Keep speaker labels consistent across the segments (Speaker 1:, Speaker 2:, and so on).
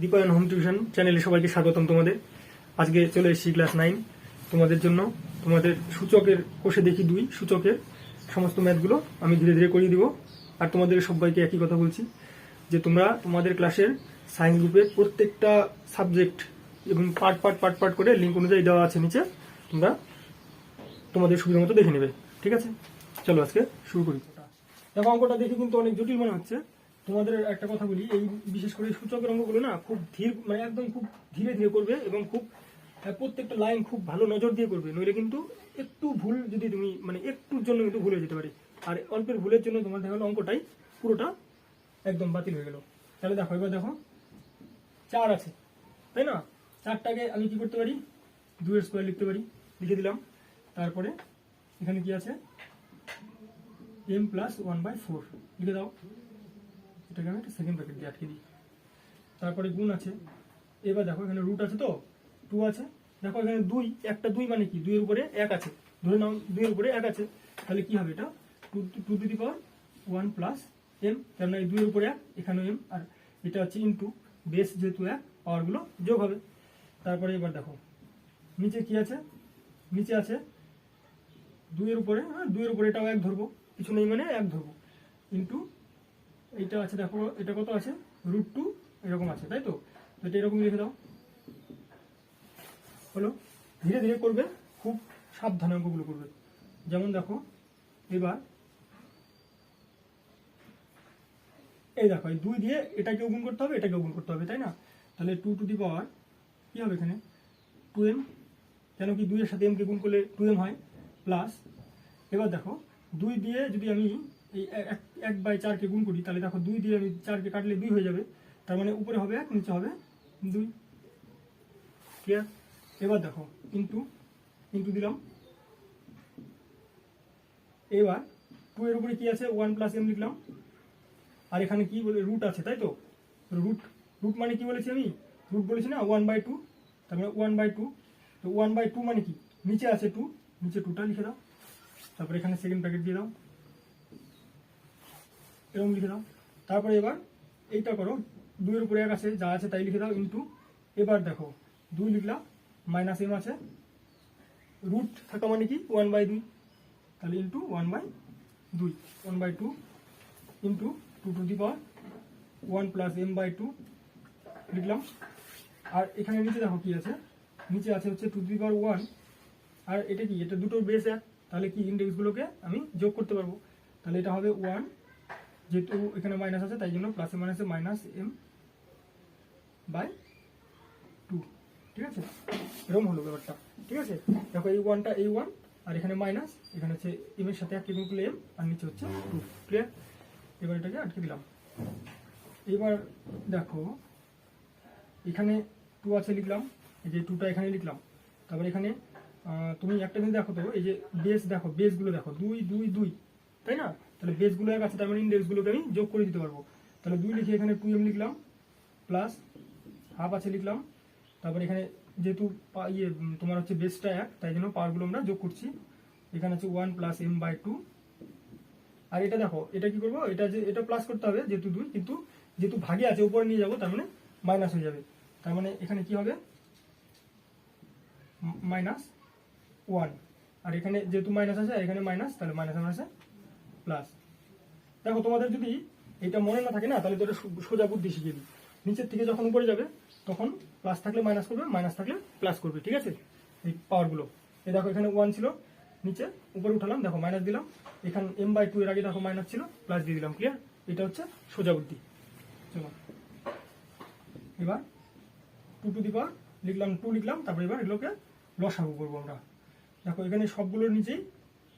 Speaker 1: Dipayan home tuition চ্যানেলে সবাইকে স্বাগতম তোমাদের। আজকে চলে এসেছি ক্লাস নাইন। তোমাদের জন্য তোমাদের সূচকের কোষে দেখি দুই, সূচকের সমস্ত ম্যাথগুলো আমি ধীরে ধীরে করিয়ে দিব। আর তোমাদের সবাইকে একই কথা বলছি, যে তোমরা তোমাদের ক্লাসের সায়েন্স গ্রুপের প্রত্যেকটা সাবজেক্ট এবং পার্ট পার্ট পার্ট পার্ট করে লিঙ্ক অনুযায়ী দেওয়া আছে নিচে, তোমরা তোমাদের সুবিধা মতো দেখে নেবে। ঠিক আছে? চলো আজকে শুরু করি। দেখো, অঙ্কটা দেখে কিন্তু অনেক জটিল মনে হচ্ছে। তোমাদের একটা কথা বলি, এই বিশেষ করে সূচকের অঙ্কগুলো না খুব ধীর মানে একদম খুব ধীরে ধীরে করবে এবং খুব প্রত্যেকটা লাইন খুব ভালো নজর দিয়ে করবে। নইলে কিন্তু একটু ভুল যদি তুমি মানে একটুর জন্য কিন্তু ভুল হয়ে যেতে পারে। আর অল্পের ভুলের জন্য তোমার দেখা অঙ্কটাই পুরোটা একদম বাতিল হয়ে গেল। তাহলে দেখো, এবার দেখো, চার আছে, তাই না? চারটাকে আমি কি করতে পারি? দুয়ের স্কোয়ার লিখতে পারি, লিখে দিলাম। তারপরে এখানে কি আছে? M plus one by four লিখে দাও। এটাকে আমি একটা সেকেন্ড ব্র্যাকেট দিয়ে আটকে দিই। তারপরে গুণ আছে। এবার দেখো এখানে রুট আছে তো? টু আছে। দেখো এখানে দুই, একটা দুই মানে কি? দুইয়ের উপরে এক আছে। ধরে নাও, দুইয়ের উপরে এক আছে। তাহলে কি হবে এটা? Two two two power one plus M মানে এই দুইয়ের উপরে এক, এখানেও এম আর এটা হচ্ছে ইনটু বেস যেহেতু এক পাওয়ারগুলো যোগ হবে। তারপরে এবার দেখো, নিচে কি আছে? নিচে আছে দুইয়ের উপরে হ্যাঁ দুইয়ের উপরে এটাও এক ধরবো। কিছু নেই মানে এক ধরবো। ইন্টু এইটা আছে, দেখো, এটা কত আছে? রুট টু এরকম আছে, তাই তো? এটা এরকম লিখে দাও। হলো? ধীরে ধীরে করবে, খুব সাবধানে অঙ্কগুলো করবে। যেমন দেখো, এবার এই দেখো, এই দুই দিয়ে এটাকেও গুণ করতে হবে, এটাকেও গুণ করতে হবে, তাই না? তাহলে টু টু দি পাওয়ার কি হবে এখানে? টু এম কেন কি দুইয়ের সাথে এমকে গুণ করলে টু এম হয়? প্লাস এবার দেখো, দুই দিয়ে যদি আমি এই এক- বাই চারকে গুণ করি, তাহলে দেখো দুই দিয়ে আমি চারকে কাটলে দুই হয়ে যাবে। তার মানে উপরে হবে এক, নিচে হবে দুই। ক্লিয়ার এবার দেখো ইন্টু ইন্টু দিলাম। এবার টু এর উপরে কি আছে? ওয়ান প্লাস এম লিখলাম। আর এখানে কি বলে রুট আছে, তাই তো? রুট রুট মানে কি বলেছি আমি? রুট বলেছি না ওয়ান বাই টু তার মানে ওয়ান বাই টু তো ওয়ান বাই টু মানে কি? নিচে আছে টু নিচে টুটা লিখে দাও। তারপরে এখানে সেকেন্ড প্যাকেট দিয়ে দাও। এরকম লিখে দাও। তারপরে এবার এইটা করো, দুইয়ের উপরে এক আছে, যা আছে তাই লিখে দাও ইন্টু এবার দেখো, দুই লিখলাম মাইনাস এম আছে। রুট থাকা মানে কি? ওয়ান বাই দুই। তাহলে ইন্টু ওয়ান বাই দুই। One by two into two two the power one plus M by two লিখলাম। আর এখানে নিচে দেখো কি আছে? নিচে আছে হচ্ছে টু দি পাওয়ার ওয়ান আর এটা কি? এটা দুটোর বেস এক। তাহলে কি ইন্ডেক্সগুলোকে আমি যোগ করতে পারব। তাহলে এটা হবে ওয়ান যেহেতু এখানে মাইনাস আছে, তাই জন্য প্লাসে মাইনাসে মাইনাস এম বাই টু ঠিক আছে? এরকম হলো ব্যাপারটা, ঠিক আছে? দেখো এই ওয়ানটা এই ওয়ান আর এখানে মাইনাস এখানে হচ্ছে এম এর সাথে এক কেবল করলে এম আর নিচে হচ্ছে টু ক্লিয়ার এবার এটাকে আটকে দিলাম। এবার দেখো, এখানে টু আছে লিখলাম, এই যে টুটা এখানে লিখলাম। তারপর এখানে তুমি একটা জিনিস দেখো তো, এই যে বেস দেখো বেসগুলো দেখো, দুই দুই দুই, তাই না? তাহলে বেসগুলো এক আছে, তার মানে ইন্ডেক্সগুলোকে আমি যোগ করে দিতে পারব। তাহলে দুই লিখে এখানে টু এম লিখলাম প্লাস হাফ আছে লিখলাম। তারপর এখানে যেহেতু ইয়ে তোমার হচ্ছে বেসটা এক, তাই জন্য পাওয়ারগুলো আমরা যোগ করছি। এখানে হচ্ছে one plus M by two আর এটা দেখো, এটা কি করব? এটা যে, এটা প্লাস করতে হবে যেহেতু দুই, কিন্তু যেহেতু ভাগে আছে, উপরে নিয়ে যাব, তার মানে মাইনাস হয়ে যাবে। তার মানে এখানে কি হবে? মাইনাস ওয়ান আর এখানে যেহেতু মাইনাস আছে, এখানে মাইনাস তাহলে মাইনাস মাইনাসে প্লাস দেখো, তোমাদের যদি এটা মনে না থাকে না, তাহলে তো এটা সোজা বুদ্ধি শিখিয়ে দিই। নিচের থেকে যখন উপরে যাবে, তখন প্লাস থাকলে মাইনাস করবে মাইনাস থাকলে প্লাস করবে, ঠিক আছে? এই পাওয়ারগুলো এই দেখো, এখানে ওয়ান ছিল, নিচে উপরে উঠালাম, দেখো মাইনাস দিলাম। এখানে এম বাই টু এর আগে দেখো মাইনাস ছিল প্লাস দিয়ে দিলাম ক্লিয়ার এটা হচ্ছে সোজা বুদ্ধি। চলো। এবার টু টু দি পাওয়ার লিখলাম টু লিখলাম, তারপরে এবার এগুলোকে লসাগু করব আমরা। দেখো, এখানে সবগুলোর নিচেই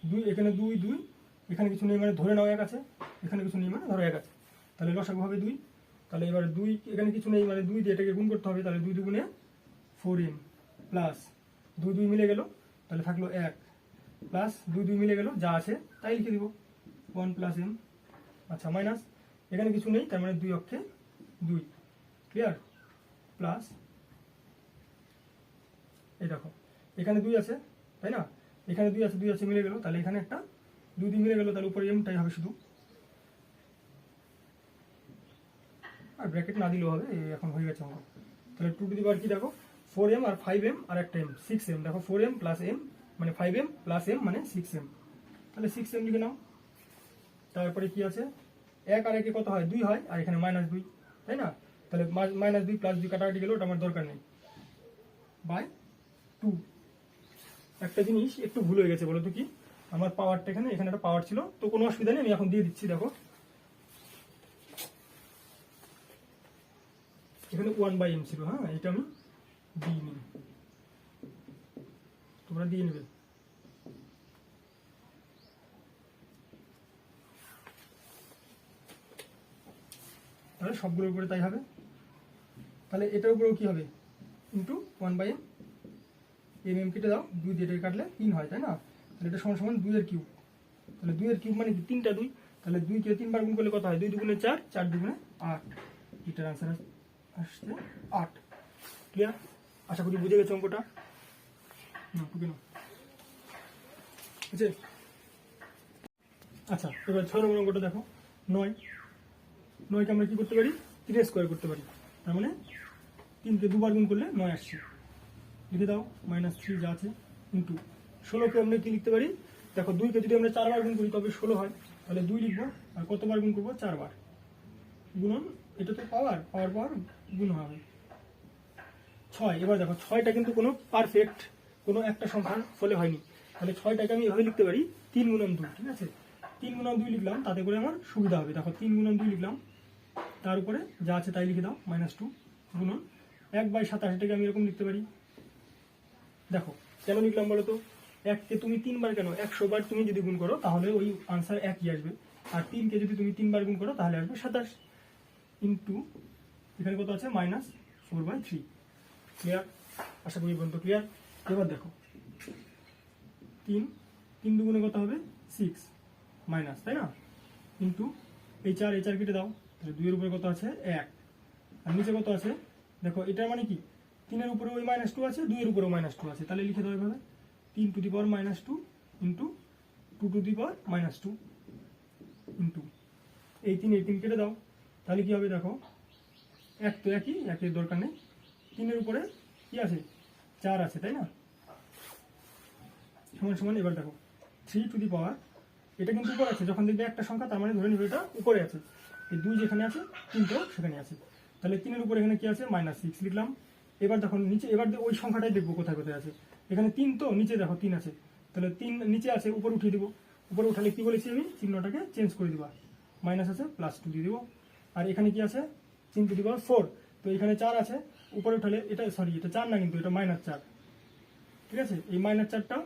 Speaker 1: দুই, এখানে দুই দুই এখানে কিছু নেই মানে ধরে নাও এক আছে, এখানে কিছু নেই মানে ধরো এক আছে। তাহলে লসাগু হবে দুই। তাহলে এবার দুই, এখানে কিছু নেই মানে দুই দিয়ে এটাকে গুণ করতে হবে, তাহলে দুই দুগুণে ফোর এম প্লাস দুই দুই মিলে গেল, তাহলে থাকল এক। প্লাস দুই দুই মিলে গেল, যা আছে তাই লিখে দিব। ওয়ান প্লাস এম আচ্ছা মাইনাস এখানে কিছু নেই, তার মানে দুই অক্ষে দুই। ক্লিয়ার প্লাস এই দেখো, এখানে দুই আছে, তাই না? এখানে দুই আছে দুই আছে, মিলে গেল, তাহলে এখানে একটা দুই মিলে গেল তাহলে উপরে এমটাই হবে শুধু। আর ব্র্যাকেট না দিলেও হবে এখন হয়ে গেছে আমার। তাহলে টু টু দি পাওয়ার কি দেখো? ফোর এম আর ফাইভ এম আর একটা এম সিক্স এম দেখো ফোর এম প্লাস এম মানে ফাইভ এম প্লাস এম মানে সিক্স এম তাহলে সিক্স এম লিখে নাও। তারপরে কি আছে? এক আর একে কত হয়? দুই হয়, আর এখানে মাইনাস দুই, তাই না? তাহলে মাইনাস দুই প্লাস দুই কাটাকাটি গেলে ওটা আমার দরকার নেই। বাই টু একটা জিনিস একটু ভুল হয়ে গেছে, বলো তো কি? আমার পাওয়ারটা এখানে এখানে একটা পাওয়ার ছিল। তো কোনো অসুবিধা নেই, আমি এখন দিয়ে দিচ্ছি, দেখো। এখানে ওয়ান বাই এম ছিল হ্যাঁ? এটা আমি দিই নি তোমরা দিয়ে নেবে। তাহলে সবগুলোর উপরে তাই হবে। তাহলে এটার উপরেও কি হবে? Into one by m m m কেটে দাও, দুই দিয়ে কাটলে তিন হয়, তাই না? তাহলে এটা সমান সমান দুইয়ের কিউব। তাহলে দুইয়ের কিউব মানে কি? তিনটা দুই। তাহলে দুই কে তিনবার গুণ করলে কত হয়? দুই দুগুণে চার চার দুগুণে আট। এটার আনসার আসছে আট। ক্লিয়ার আশা করি বুঝে গেছো অঙ্কটা? না নাও। আছে আচ্ছা এবার ছয় নম্বর অঙ্কটা দেখো। নয়। নয়কে আমরা কি করতে পারি? তিনের স্কোয়ার করতে পারি। তার মানে তিনকে দুবার গুণ করলে নয় আসছে। লিখে দাও মাইনাস থ্রি যা আছে ইন্টু ষোলোকে আমরা কি লিখতে পারি? দেখো দুইকে যদি আমরা চারবার গুণ করি, তবে ষোলো হয়। তাহলে দুই লিখব, আর কতবার গুণ করব? চারবার। গুণন, এটা তো পাওয়ার পাওয়ার পাওয়ার গুণ হবে। ছয়, এবার দেখো, ছয়টা কিন্তু কোনো পারফেক্ট কোনো একটা সংখ্যার ফলে হয়নি। তাহলে ছয়টাকে আমি এভাবে লিখতে পারি, তিন গুণন দুই, ঠিক আছে? তিন গুণন দুই লিখলাম, তাতে করে আমার সুবিধা হবে। দেখো, তিন গুণন দুই লিখলাম, তার উপরে যা আছে তাই লিখে দাও মাইনাস টু গুণন। এক বাই সাতাশ এটাকে আমি এরকম লিখতে পারি। দেখো, কেন লিখলাম বলো তো? এককে তুমি তিনবার কেন? একশো বার তুমি যদি গুণ করো, তাহলে ওই আনসার একই আসবে। আর তিনকে যদি তুমি তিনবার গুণ করো, তাহলে আসবে সাতাশ। ইন্টু এখানে কত আছে? Minus four by three clear আশা করি পর্যন্ত ক্লিয়ার এবার দেখো। তিন তিন দুগুণে কত হবে? সিক্স মাইনাস তাই না? কিন্তু এই চার এই চার কেটে দাও। তাহলে দুইয়ের উপরে কত আছে? এক। আর নিচে কত আছে? দেখো, এটার মানে কি? তিনের উপরে ওই মাইনাস টু আছে, দুইয়ের উপরেও মাইনাস টু আছে। তাহলে লিখে দাও এভাবে। তিন to the power minus two into two to the power minus two into এই তিন এই তিন কেটে দাও। তাহলে কি হবে দেখো? এক তো একই, একের দরকার নেই। তিনের উপরে কি আছে? চার আছে, তাই না? সমান সমান, এবার দেখো। থ্রি টু দি পাওয়ার এটা কিন্তু উপরে আছে। যখন দেখবে একটা সংখ্যা, তার মানে ধরে নিবে এটা উপরে আছে। এই দুই যেখানে আছে, তিনটাও সেখানে আছে। তাহলে তিনের উপরে এখানে কি আছে? মাইনাস সিক্স লিখলাম। এবার দেখো, নিচে, এবার ওই সংখ্যাটাই দেখব কোথায় কোথায় আছে। এখানে তিন তো, নিচে দেখো তিন আছে। তাহলে তিন নিচে আছে, উপরে উঠিয়ে দিব। উপরে উঠালে কি বলেছি আমি? চিহ্নটাকে চেঞ্জ করে দিবা। মাইনাস আছে প্লাস টু দিয়ে দিব। আর এখানে কি আছে? তিন টু দিব ফোর তো এখানে চার আছে, উপরে উঠালে এটা সরি এটা চার না কিন্তু, এটা মাইনাস চার। ঠিক আছে? এই মাইনাস চারটা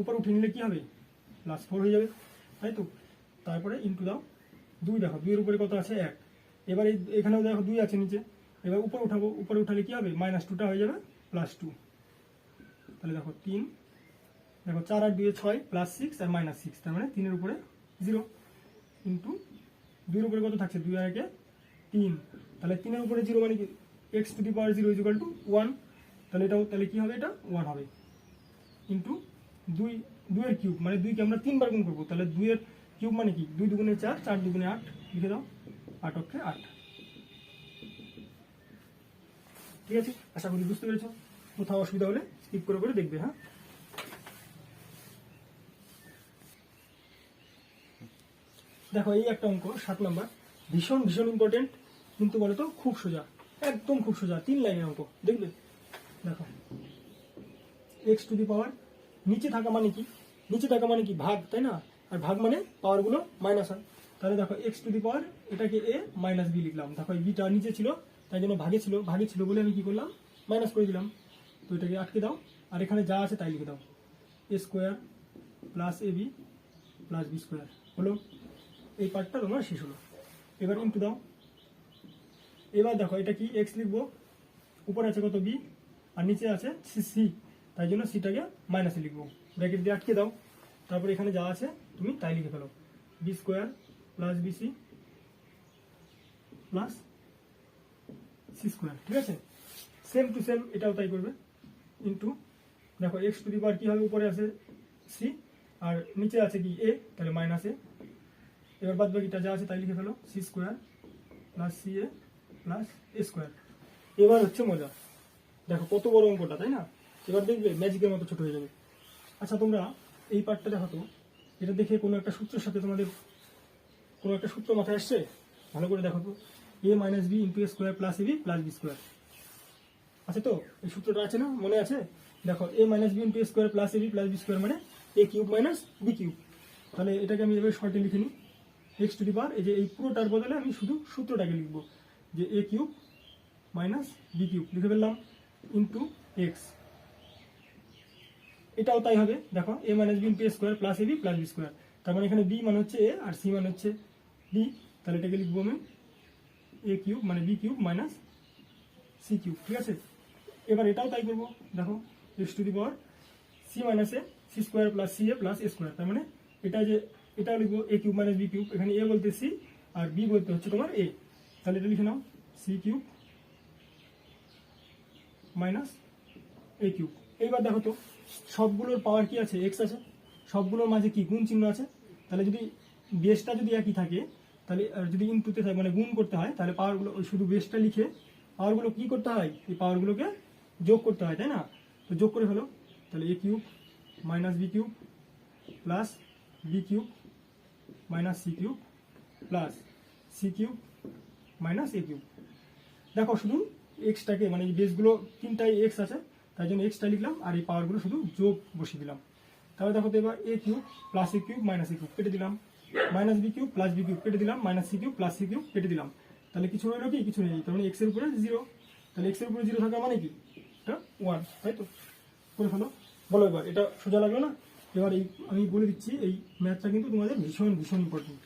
Speaker 1: উপরে উঠে নিলে কি হবে? প্লাস ফোর হয়ে যাবে। তাই তো? তারপরে ইন্টু দাও। দুই দেখো, দুইয়ের উপরে কত আছে? এক। এবার এখানেও দেখো দুই আছে নিচে। এবার উপরে উঠাবো, উপরে উঠালে কি হবে? মাইনাস টুটা হয়ে যাবে প্লাস টু তাহলে দেখো তিন, দেখো চার আর দুয়ে ছয় প্লাস সিক্স আর মাইনাস সিক্স তার মানে তিনের উপরে জিরো ইন্টু দুইয়ের উপরে কত থাকছে? দুই আর একে তিন। তাহলে তিনের উপরে জিরো মানে কি? X to the power zero is equal to one তাহলে এটাও, তাহলে কী হবে এটা? ওয়ান হবে। ইন্টু দুই, দুইয়ের কিউব মানে দুইকে আমরা তিনবার গুণ করব। তাহলে দুইয়ের কিউব মানে কি? দুই দুগুণে চার চার দুগুণে আট, লিখে দাও। আট অক্ষে আট। ঠিক আছে? আশা করি বুঝতে পেরেছ? কোথাও অসুবিধা হলে স্কিপ করে করে দেখবে হ্যাঁ? দেখো, এই একটা অঙ্ক, সাত নাম্বার। ভীষণ ভীষণ ইম্পর্টেন্ট কিন্তু বলো তো খুব সোজা, একদম খুব সোজা, তিন লাইনের অঙ্ক, দেখবে? দেখো। এক্স টু দি পাওয়ার নিচে থাকা মানে কি? নিচে থাকা মানে কি? ভাগ, তাই না? আর ভাগ মানে পাওয়ারগুলো মাইনাস হয় তাহলে দেখো এক্স টু দি পাওয়ার এটাকে এ মাইনাস বি লিখলাম। দেখো, এই বিটা নিচে ছিল, তাই জন্য ভাগে ছিল। ভাগে ছিল বলে আমি কি করলাম? মাইনাস করে দিলাম। তো এটাকে আটকে দাও। আর এখানে যা আছে তাই লিখে দাও। A square plus a b plus b square হলো, এই পার্টটা তোমার শেষ হলো। এবার ইন্টু দাও। এবার দেখো, এটা কি এক্স লিখব? উপরে আছে কত বি আর নিচে আছে সি সি তাই জন্য সিটাকে মাইনাসে লিখব। ব্র্যাকেট দিয়ে আটকে দাও। তারপর এখানে যা আছে, তুমি তাই লিখে ফেলো। B square plus bc plus c square ঠিক আছে? সেম টু সেম এটাও তাই করবে। ইন্টু দেখো এক্স টু দি পাওয়ার কি হবে? উপরে আছে সি আর নিচে আছে কি এ তাহলে মাইনাস এ এবার বাদ বাকিটা যা আছে তাই লিখে ফেলো c square plus c a plus a square এবার হচ্ছে মজা। দেখো কত বড় অঙ্কটা, তাই না? এবার দেখবে ম্যাজিকের মতো ছোট হয়ে যাবে। আচ্ছা তোমরা এই পার্টটা দেখো তো এটা দেখে কোনো একটা সূত্রের সাথে তোমাদের কোনো একটা সূত্র মাথায় আসছে? ভালো করে দেখো তো a minus b into a square plus a b plus b square আছে তো, এই সূত্রটা আছে না? মনে আছে? দেখো a minus b into a square plus a b plus b square মানে a cube minus b cube তাহলে এটাকে আমি এভাবে শর্টে লিখে নিই। এক্স টু দি পাওয়ার এই যে এই পুরোটার বদলে আমি শুধু সূত্রটাকে লিখব, যে a cube minus b cube লিখে ফেললাম ইন্টু এক্স এটাও তাই হবে, দেখো a minus b into a square plus a b plus b square তার মানে এখানে বি মানে হচ্ছে এ আর সি মানে হচ্ছে বি তাহলে এটাকে লিখব আমি এ কিউব মানে b cube minus c cube ঠিক আছে? এবার এটাও তাই করব। দেখো x to the power c minus a c square plus c a plus a square তার মানে এটা যে, এটা লিখব a cube minus b cube এখানে এ বলতে সি আর বি বলতে হচ্ছে তোমার এ তাহলে এটা লিখে নাও c cube minus a cube এইবার দেখো তো, সবগুলোর পাওয়ার কি আছে? এক্স আছে। সবগুলোর মাঝে কি গুণ চিহ্ন আছে? তাহলে যদি বেসটা যদি একই থাকে, তাহলে যদি ইনটুতে থাকে মানে গুণ করতে হয়, তাহলে পাওয়ারগুলো শুধু বেসটা লিখে পাওয়ারগুলো কি করতে হয়? এই পাওয়ারগুলোকে যোগ করতে হয়, তাই না? তো যোগ করে ফেলো তাহলে a cube minus b cube plus b cube minus c cube plus c cube minus a cube. দেখো, শুধু এক্সটাকে মানে এই বেসগুলো তিনটাই এক্স আছে, তাই জন্য এক্সটা লিখলাম আর এই পাওয়ারগুলো শুধু যোগ বসিয়ে দিলাম। তাহলে দেখো তো এবার a cube plus a cube minus a cube কেটে দিলাম। Minus b cube plus b cube কেটে দিলাম, minus c cube plus c cube কেটে দিলাম। তাহলে কিছু রইল কি? কিছু নেই, তার মানে এক্সের উপরে জিরো তাহলে এক্সের উপরে জিরো থাকা মানে কি? এটা ওয়ান তাই তো? করে ফেলো। বলো এবার, এটা সোজা লাগল না? এবার এই, আমি বলে দিচ্ছি, এই ম্যাথটা কিন্তু তোমাদের ভীষণ ভীষণ ইম্পর্টেন্ট